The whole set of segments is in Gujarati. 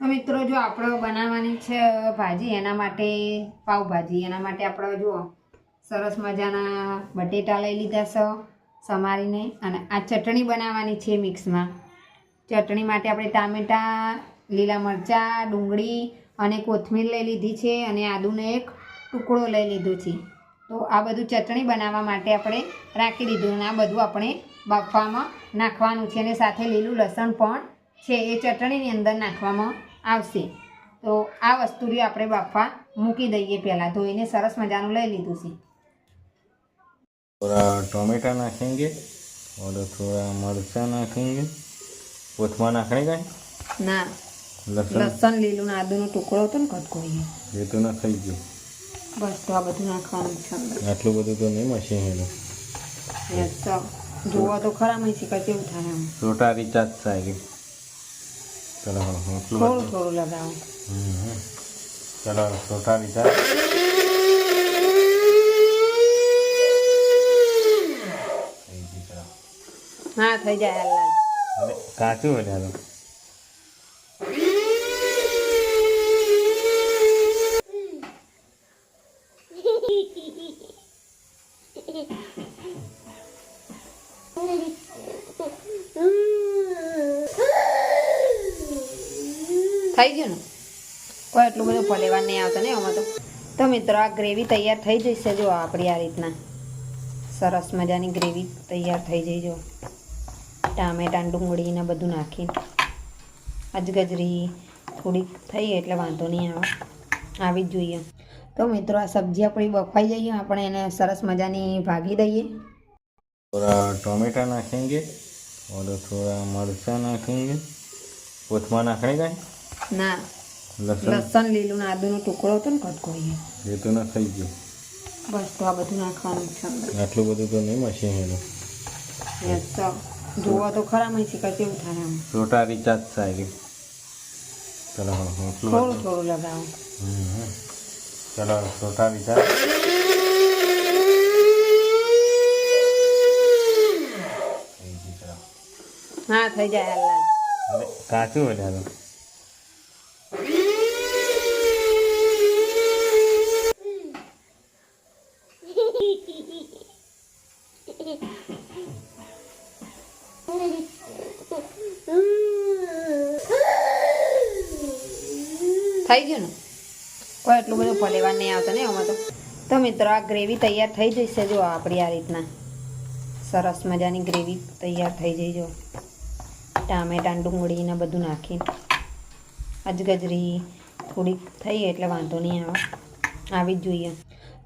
મિત્રો, જો આપણે બનાવવાની છે ભાજી, એના માટે પાવભાજી એના માટે આપણે જુઓ, સરસ મજાના બટેટા લઈ લીધા છે, સમારીને, અને આ ચટણી બનાવવાની છે મિક્સમાં. ચટણી માટે આપણે ટામેટાં, લીલા મરચાં, ડુંગળી અને કોથમીર લઈ લીધી છે, અને આદુનો એક ટુકડો લઈ લીધો છે. તો આ બધું ચટણી બનાવવા માટે આપણે રાખી દીધું, અને આ બધું આપણે બાફવામાં નાખવાનું છે, અને સાથે લીલું લસણ પણ છે એ ચટણીની અંદર નાખવામાં આવશે તો આ વસ્તુ રહ્યું આપણે બાફવા મૂકી દઈએ પહેલાં ધોઈને સરસ મજાનું લઈ લીધું છે थोड़ा टोमेटो नाखेंगे और थोड़ा मरचा नाखेंगे कोथमा नाखने का है? ના लहसुन લસણ લીલું ને આદુનો ટુકડો હતો ને કટકો એ ये तो ના થઈ ગયું બસ તો આ બધું નાખવાનું છે અંદર આટલું બધું તો નહીં મશીન એનું યસ તો જોવો તો ખરા મેં શીખર કેવું થાય એમ છોટા રિચાર્જ થાય ચલો થોડું થોડું લગાવું. ચલો છોટા ચલો હા થઈ જાય કાચું વધારો થઈ ગયું ને કોઈ એટલું બધું પલેવા નહીં આવતા ને આમાં તો તો મિત્રો આ ગ્રેવી તૈયાર થઈ જશે જો આપણી આ રીતના સરસ મજાની ગ્રેવી તૈયાર થઈ જઈ જો ટામેટાં ડુંગળી ને બધું નાખીને અજગજરી થોડીક થઈ એટલે વાંધો નહીં આવે આવી જ જોઈએ તો મિત્રો આ સબ્જી આપણી બફાઈ જઈએ આપણે એને સરસ મજાની ભાગી દઈએ थोड़ा टोमेटो नाखेंगे और थोड़ा मरचा नाखेंगे कोथमा नाखने का है? ના. લસણ? લીલું ને આદુનો ટુકડો હતો ને કટકોરીએ એ તો ના થઈ ગયું. બસ તો આ બધું નાખવાનું છે આટલું બધું તો નહીં મળશે એનું. તો જોવો તો ખરા મહી કે કેવું થાય આમ રોટા રિચાર્જ થાય ચલો થોડું થોડું લગાવો. ચલો રોટા રિચાર્જ હા થઈ જાય કાચું વધારે થઈ ગયું ને? કોઈ એટલું બધું પલેવા નહીં આવતા ને એમાં તો. તો મિત્રો, આ ગ્રેવી તૈયાર થઈ જશે જો આપણી આ રીતના. સરસ મજાની ગ્રેવી તૈયાર થઈ જઈ જો ટામેટાં ડુંગળી ને બધું નાખીને અજગજરી થોડીક થઈ એટલે વાંધો નહીં આવે. આવી જ જોઈએ.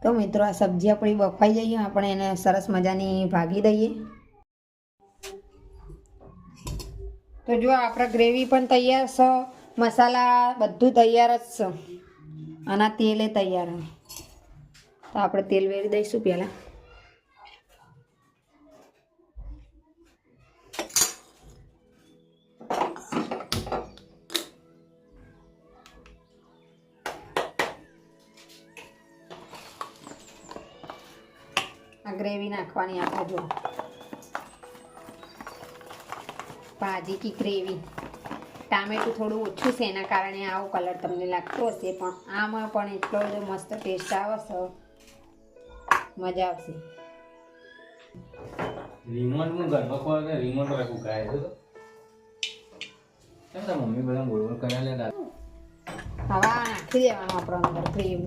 તો મિત્રો, આ સબ્જી આપણી બફાઈ જઈએ આપણે એને સરસ મજાની ભાગી દઈએ. તો જો આપણા ગ્રેવી પણ તૈયાર છે મસાલા બધું તૈયાર જ છે આના તેલ તૈયાર તો આપણે તેલ વેરી દઈશું પહેલાં. આ ગ્રેવી નાખવાની આપણે જો. ભાજી કી ગ્રેવી. ટામેટું થોડું ઓછું છે એના કારણે આવો કલર તમને લાગતો હશે પણ આમાં પણ એટલો બધો મસ્ત ટેસ્ટ આવશે. મજા આવશે. રિમોટ હું ઘરમાં કે રિમોટ રાખું ગાય તો? કેમ તાર મમ્મી બધા બોલ કર્યા લે હવે નાખી દેવાનું આપણો અંદર ક્રીમ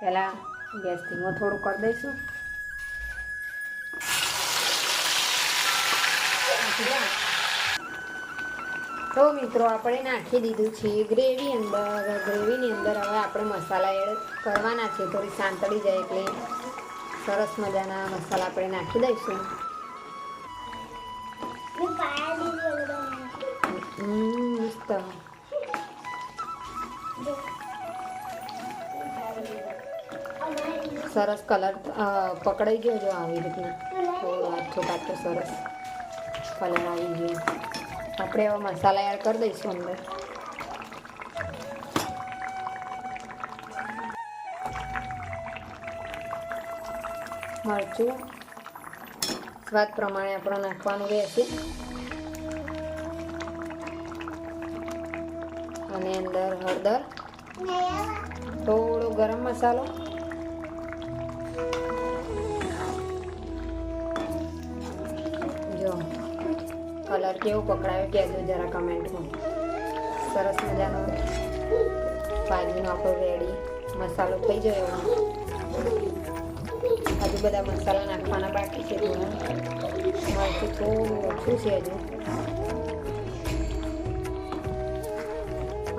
પહેલાં ગેસ ધીમો થોડું કરી દઈશું. તો મિત્રો આપણે નાખી દીધું છે ગ્રેવી અંદર ગ્રેવીની અંદર હવે આપણે મસાલા એડ કરવાના છે. થોડી સાંતળી જાય એટલે સરસ મજાના મસાલા આપણે નાખી દઈશું. મસ્ત. સરસ કલર પકડાઈ ગયો જો આવી રીતના થોડો આછો કાચો સરસ કલર આવી ગયો. આપણે હવે મસાલા એડ કરી દઈશું અંદર. મરચું. સ્વાદ પ્રમાણે આપણે નાખવાનું રહેશે. અને અંદર હળદર. થોડો ગરમ મસાલો. કલર કેવો પકડાયો કહેજો જરા કમેન્ટમાં સરસ મજાનો ભાજીનો આપણો રેડી મસાલો થઈ ગયો હજુ બધા મસાલા નાખવાના બાકી છે મરચું થોડું ઓછું છે હજુ.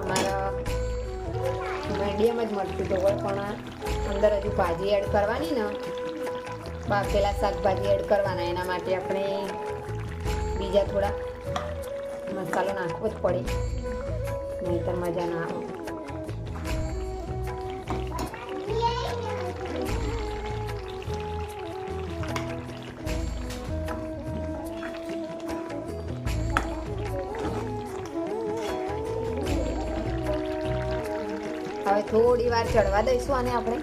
અમારા મીડિયમ જ મળતું હોય પણ અંદર હજુ ભાજી એડ કરવાની ને. બાફેલા શાકભાજી એડ કરવાના એના માટે આપણે બીજા થોડા મસાલો નાખવો જ પડે. નહીતર મજા ના આવે. હવે થોડી વાર ચડવા દઈશું આને આપણે.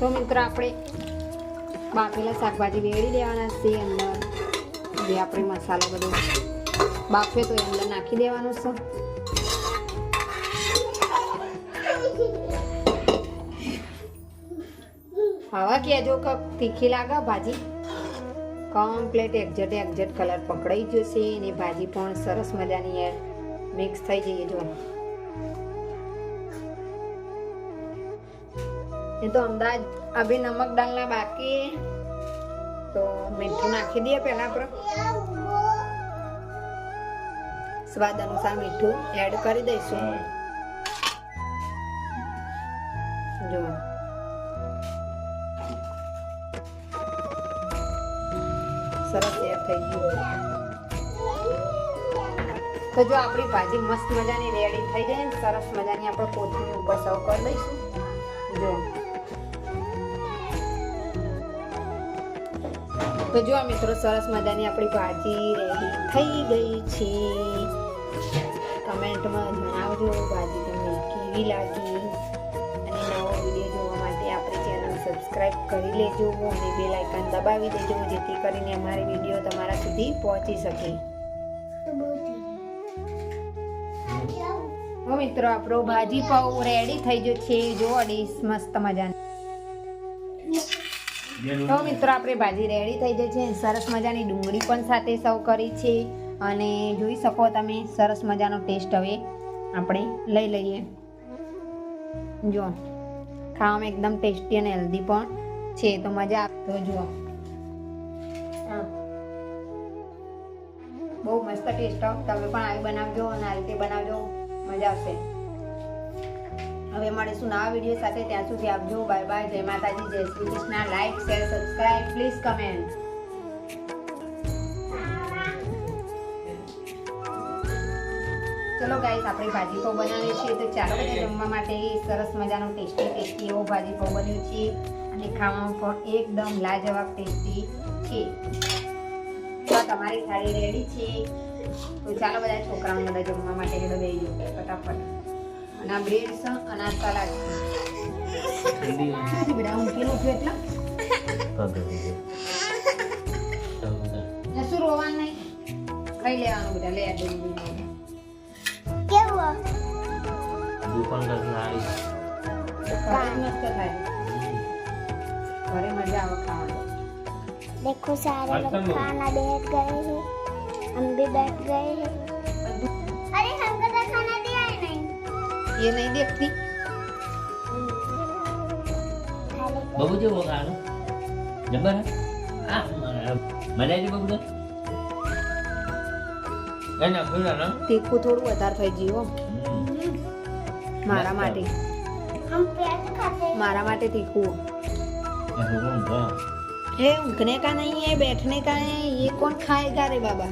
તો મિત્રો આપણે બાફેલા શાકભાજી વેળી દેવાના છે અંદર. જે આપણે મસાલો બધો બાફે તો એ અંદર નાખી દેવાનો છે. હવે કહેજો કે તીખી લાગે ભાજી. કમ્પ્લેટ એક્ઝેટ એક્ઝેટ કલર પકડાઈ ગયો છે અને ભાજી પણ સરસ મજાની એ મિક્સ થઈ જઈએ જો. એ તો અમદાવાદ અભી નમક દાલના બાકી. તો મીઠું નાખી દઈએ પહેલાં આપણે. સ્વાદ અનુસાર મીઠું એડ કરી દઈશું. જો. સરસ એડ થઈ ગયું. તો જો આપણી ભાજી મસ્ત મજાની રેડી થઈ જાય ને સરસ મજાની આપણે કોથમીર ઉપર સર્વ કરી દઈશું. તો જો મિત્રો સરસ મજાની આપણી ભાજી રેડી થઈ ગઈ છે. કમેન્ટમાં જણાવજો ભાજી તમને કેવી લાગી. અને નવો વીડિયો જોવા માટે આપણી ચેનલ સબસ્ક્રાઈબ કરી લેજો અને બે લાઇકન દબાવી દેજો જેથી કરીને અમારી વીડિયો તમારા સુધી પહોંચી શકે. મિત્રો આપણો ભાજી પાઉં રેડી થઈ ગયો છે. જો ડીશ મસ્ત મજાની તો મિત્રો, આપણે ભાજી રેડી થઈ ગઈ છે. સરસ મજાની ડુંગળી પણ સાથે સર્વ કરી છે. અને જોઈ શકો તમે, સરસ મજાનો ટેસ્ટ હવે આપણે લઈ લઈએ. જો ખાવામાં એકદમ ટેસ્ટી અને હેલ્ધી પણ છે. તો મજા તો જુઓ. બહુ મસ્ત ટેસ્ટ તમે પણ આવી બનાવજો અને આ રીતે બનાવજો. મજા આવશે. હવે મળીશું નવા વીડિયો સાથે. ત્યાં સુધી આપજો by bye Jai Mataji. Jai Shri Krishna. Like share subscribe please comment ચલો ગાઈસ આપણે ભાજી પાઉં બનાવીએ છીએ. તો ચાલો બધા જમવા માટે સરસ મજાનો ટેસ્ટી ટેસ્ટી એવો ભાજી પાઉં બન્યો છે. અને ખાવામાં પણ એકદમ લાજવાબ ટેસ્ટી છે. તો તમારી થાળી રેડી છે. તો ચાલો બધા છોકરાઓ બધા જમવા માટે બેસી ફટાફટ. અને આ બ્રેડ છે અને આ સલાડ છે બધા ઊંઘીને ઉઠ્યો એટલે ને શું રોવાનું નહીં ખાઈ લેવાનું બધા લે આ ડુંગળી કેવું ઘરે જ મસ્ત થાય ઘરે મજા આવે ખાવાની देखो सारे लोग खाना बैठ गए हैं हम भी बैठ गए हैं એ નહીં દેખતી खा लेते બબુ જેવો ગાળો જબર હે? આ મજા આવી બબુ એના ખુલ્લા ના તીખું થોડું વધારે થઈ ગયું હો. મારા માટે हम प्याज खाते हैं मारा माटे तीखू ये उठने का नहीं है बैठने का है ये कौन खाएगा रे बाबा